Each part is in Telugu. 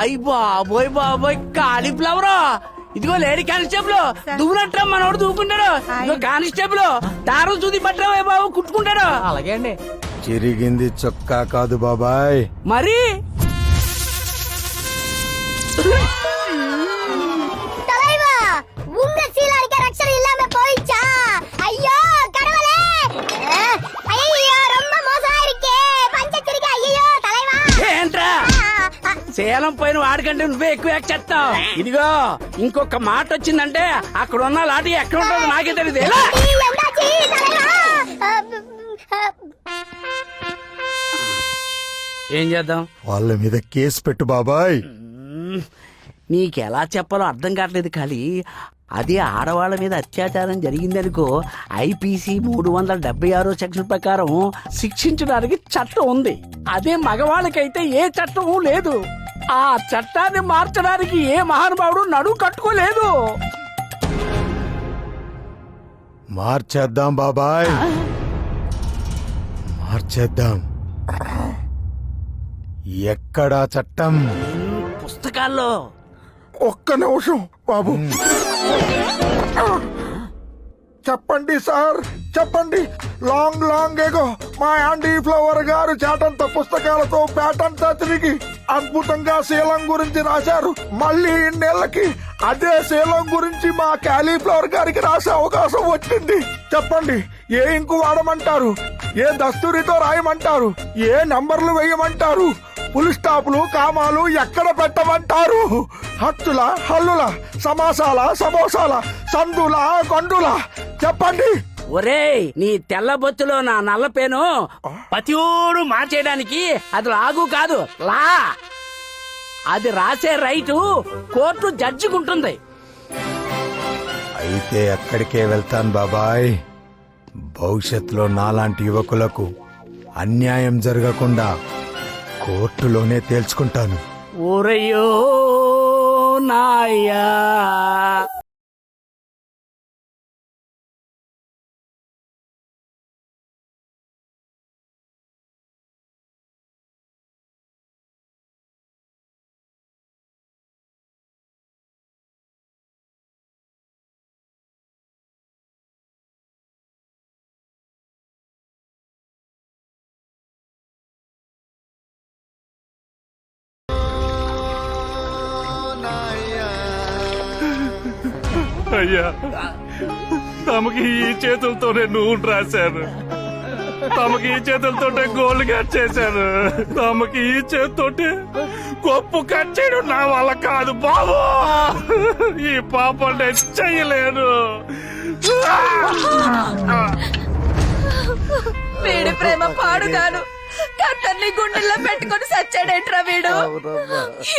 అయ్యి బాబోయ్ బాబోయ్ కాలీఫ్లవర్ ఇదిగో లేడీ కానిస్టేబుల్ దువ్వునట్రా మనోడు దూకుంటాడు ఇదిగో కానిస్టేబుల్ దారం చూది పట్టరా బాబు కుట్టుకుంటాడు. అలాగే అండి. చిరిగింది చొక్కా కాదు బాబాయ్. మరి? శేలం పైన వాడికంటే నువ్వే ఎక్కువ యాక్ట్ చేస్తావు. ఇదిగో ఇంకొక మాట వచ్చిందంటే అక్కడ ఉన్న లాటి ఎక్కడ ఉంటుంది నాకే తెలియదు ఏం చేద్దాం? వాళ్ళ మీద కేసు పెట్టు బాబాయ్. నీకెలా చెప్పాలో అర్థం కావట్లేదు కానీ అది ఆడవాళ్ళ మీద అత్యాచారం జరిగిందనుకో ఐపీసీ మూడు వందల డెబ్బై ఆరో సెక్షన్ ప్రకారం శిక్షించడానికి చట్టం ఉంది. అదే మగవాళ్ళకైతే ఏ చట్టం లేదు. ఆ చట్టాన్ని మార్చడానికి ఏ మహానుభావుడు నడువు కట్టుకోలేదు. మార్చేద్దాం బాబాయ్. మార్చేద్దాం. ఎక్కడా చట్టం? పుస్తకాల్లో. ఒక్క నిమిషం బాబు. చెప్పండి సార్ చెప్పండి. Long long ago. మా యాండీ ఫ్లవర్ గారు చేటంత పుస్తకాలతో పేటంతా తిరిగి అద్భుతంగా శీలం గురించి రాశారు. మళ్ళీ ఇన్నేళ్ళకి అదే శీలం గురించి మా క్యాలీఫ్లవర్ గారికి రాసే అవకాశం వచ్చింది. చెప్పండి ఏ ఇంకు వాడమంటారు? ఏ దస్తూరితో రాయమంటారు? ఏ నంబర్లు వేయమంటారు? పులి స్టాపులు కామాలు ఎక్కడ పెట్టమంటారు? హత్తుల హల్లుల సమాసాల సమోసాల సందుల గండుల. చెప్పండి. ఒరేయ్ నీ తెల్ల బొత్తులో నా నల్ల పేను పతియోడు మార్చేయడానికి అది లాగు కాదు. లా. అది రాసే రైటు కోర్టు జడ్జికుంటుంది. అయితే అక్కడికే వెళ్తాను బాబాయ్. భవిష్యత్తులో నాలాంటి యువకులకు అన్యాయం జరగకుండా కోర్టులోనే తేల్చుకుంటాను. ఓరయ్యో నాయ్యా అయ్యా. తమకి ఈ చేతులతోనే నూనె రాశాను. తమకి ఈ చేతులతోటే గోల్డ్ కట్ చేశాను. తమకి ఈ చేతితోటే కొప్పు కట్ చేయడం నా వల్ల కాదు బాబు. ఈ పాపం నేను చెయ్యలేను ప్రేమ పాడుగాను. కత్తర్ని గుండెల్లో పెట్టుకొని సచ్చాడేంట్రా వీడు?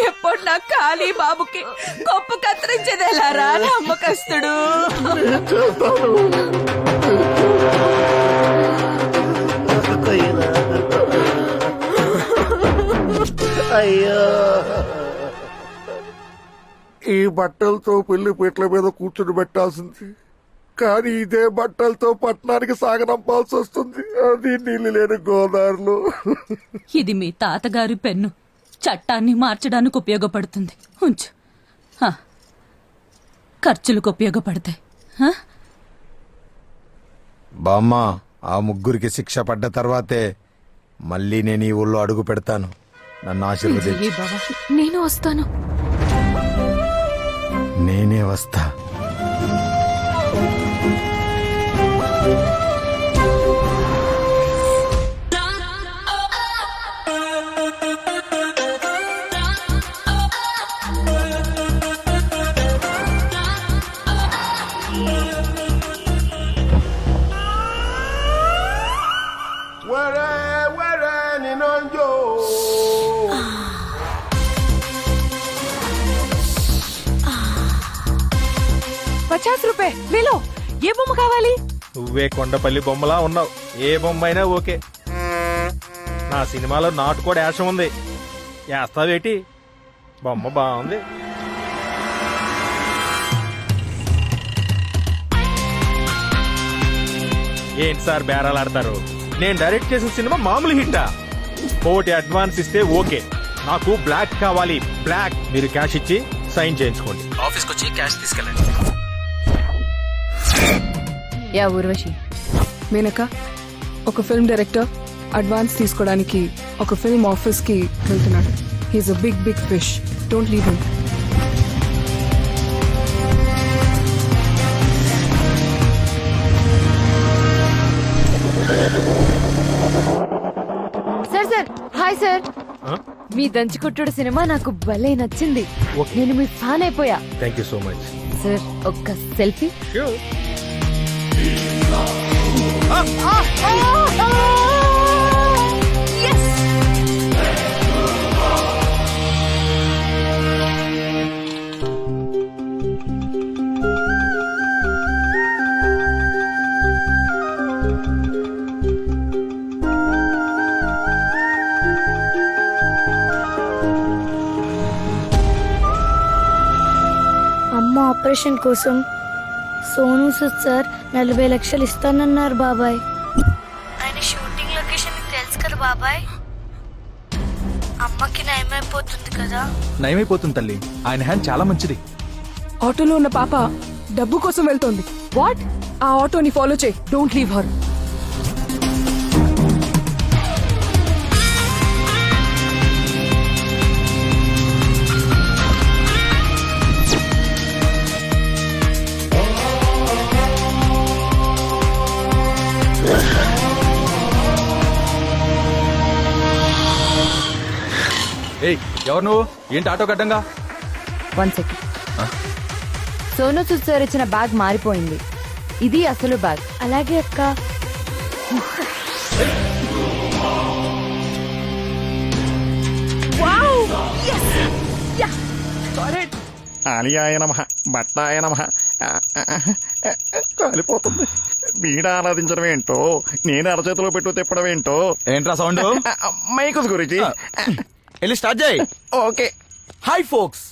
ఎప్పుడు నా ఖాళీ బాబుకి గొప్ప కత్తిరించేది ఎలారా నమ్మకస్తుడు? ఈ బట్టలతో పెళ్ళి పీటల మీద కూర్చుని పెట్టాల్సింది. కానీ ఇదే బట్టలతో పట్టణానికి సాగనంపాల్సి వస్తుంది. అది నీళ్ళు లేని గోదావరిలో ఇది మీ తాతగారి పెన్ను. చట్టాన్ని మార్చడానికి ఉపయోగపడుతుంది. ఉంచు. హ. ఖర్చులకు ఉపయోగపడతాయి? బామ్మ ఆ ముగ్గురికి శిక్ష పడ్డ తర్వాతే మళ్ళీ నేను ఈ ఊళ్ళో అడుగు పెడతాను. నన్ను ఆశీర్వదించు. నేను వస్తాను. నేనే వస్తా. వేలో ఏ బొమ్మ కావాలి? నువ్వే కొండపల్లి బొమ్మలా ఉన్నావు. ఏ బొమ్మ అయినా ఓకే. నా సినిమాలో నాటు కూడా యాసం ఉంది. వేస్తావేటి? బొమ్మ బాగుంది. ఏంటి సార్ బేరాలు ఆడతారు? నేను డైరెక్ట్ చేసిన సినిమా మామూలు హిట్టా? కోటి అడ్వాన్స్ ఇస్తే ఓకే. నాకు బ్లాక్ కావాలి. బ్లాక్. మీరు క్యాష్ ఇచ్చి సైన్ చేయించుకోండి. ఆఫీస్కి వచ్చి క్యాష్ తీసుకెళ్ళండి. యా ఊర్వశి. మేనక ఒక ఫిల్మ్ డైరెక్టర్ అడ్వాన్స్ తీసుకోవడానికి ఒక ఫిల్మ్ ఆఫీస్కి వెళ్తున్నాడు. He's a big big fish don't leave him sir sir hi sir మీ దంచుకొట్టుడు సినిమా నాకు భలే నచ్చింది. నేను మీ ఫ్యాన్ అయిపోయా. Thank you so much sir ఒక్క సెల్ఫీ. ఆపరేషన్ కోసం సోను సూద్ సార్ నలభై లక్షలు ఇస్తానన్నారు బాబాయ్. ఆయన షూటింగ్ లొకేషన్ తెలుసు కదా బాబాయ్? అమ్మకి నయమైపోతుంది కదా. నయమైపోతుంది తల్లి. ఆయన హ్యాండ్ చాలా మంచిది. ఆటోలో ఉన్న పాప డబ్బు కోసం వెళ్తోంది. వాట్? ఆ ఆటోని ఫాలో చేయి. Don't leave her. ఏయ్ ఎవరు నువ్వు? ఏంటి auto గడ్డంగా one second Sonu Sood sir ఇచ్చిన బ్యాగ్ మారిపోయింది. ఇది అసలు బ్యాగ్. అలాగే అక్క. ఆలియాయ నమ బట్టాయ నమ. కాలిపోతుంది. బీడ ఆరాధించడం ఏంటో నేను అరచేతిలో పెట్టు తిప్పడం ఏంటో. ఏంట్రా సౌండ్? మైకుస్ గురించి వెళ్ళి స్టార్ట్ చేయి. Okay. Hi folks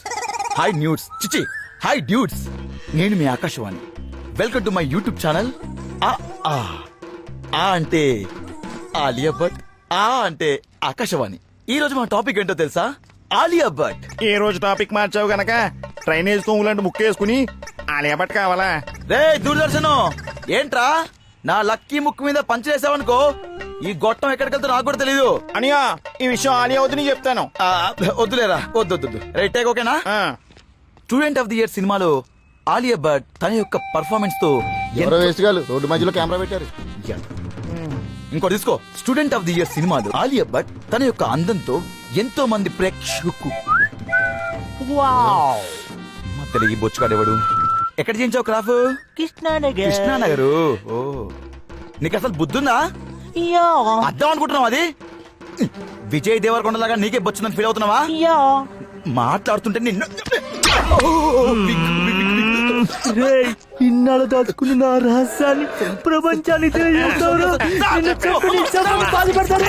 hi nudes చిచి హాయ్ డ్యూడ్స్ నేను మీ Akashvani. Welcome to my YouTube channel ఆ ఆ. ఆ అంటే ఆలియా భట్. ఆ అంటే ఆకాశవాణి. ఈ రోజు మన టాపిక్ ఏంటో తెలుసా? ఆలియా భట్. ఏ రోజు టాపిక్ మార్చావు గనక? డ్రైనేజ్ తోములాంటి ముక్కేసుకుని ఆలియా భట్ కావాలా? రే దూరదర్శన్. ఏంట్రా? నా లక్కీ ముక్కు మీద పంచలేసావనుకో ఈ గొట్టం ఎక్కడికి వెళ్తా నాకు కూడా తెలీదు. అనియా ఈ విషయం ఆలియా వద్దు నీకు చెప్తాను. ఆ, వద్దులేరా. వద్దు వద్దు, వద్దు. రైట్ టేక్ ఓకేనా? ఆ, స్టూడెంట్ ఆఫ్ ది ఇయర్ సినిమాలో ఆలియా భట్ తన యొక్క పర్ఫార్మెన్స్తో ఎవరో రోడ్డు మధ్యలో కెమెరా పెట్టారు. ఇంకోటి తీసుకో. స్టూడెంట్ ఆఫ్ ది ఇయర్ సినిమాలో ఆలియా భట్ తన యొక్క అందంతో ఎంతో మంది ప్రేక్షకు మధ్యలో ఈ బొచ్చుగాడేవాడు ఎక్కడ చేయించావు క్రాఫ్ కృష్ణానగర్. కృష్ణానగరు. ఓ. నీకు అసలు బుద్ధుందా? అర్థం అనుకుంటున్నావు అది? విజయ్ దేవరకొండ లాగా నీకే బొచ్చుందని ఫీల్ అవుతున్నావా? మాట్లాడుతుంటే నిన్ను ఇన్నాళ్ళు దాచుకున్న నా రహస్యాన్ని ప్రపంచానికి తెలియజేస్తావురా. నిన్ను చెప్పని బాధపడతారు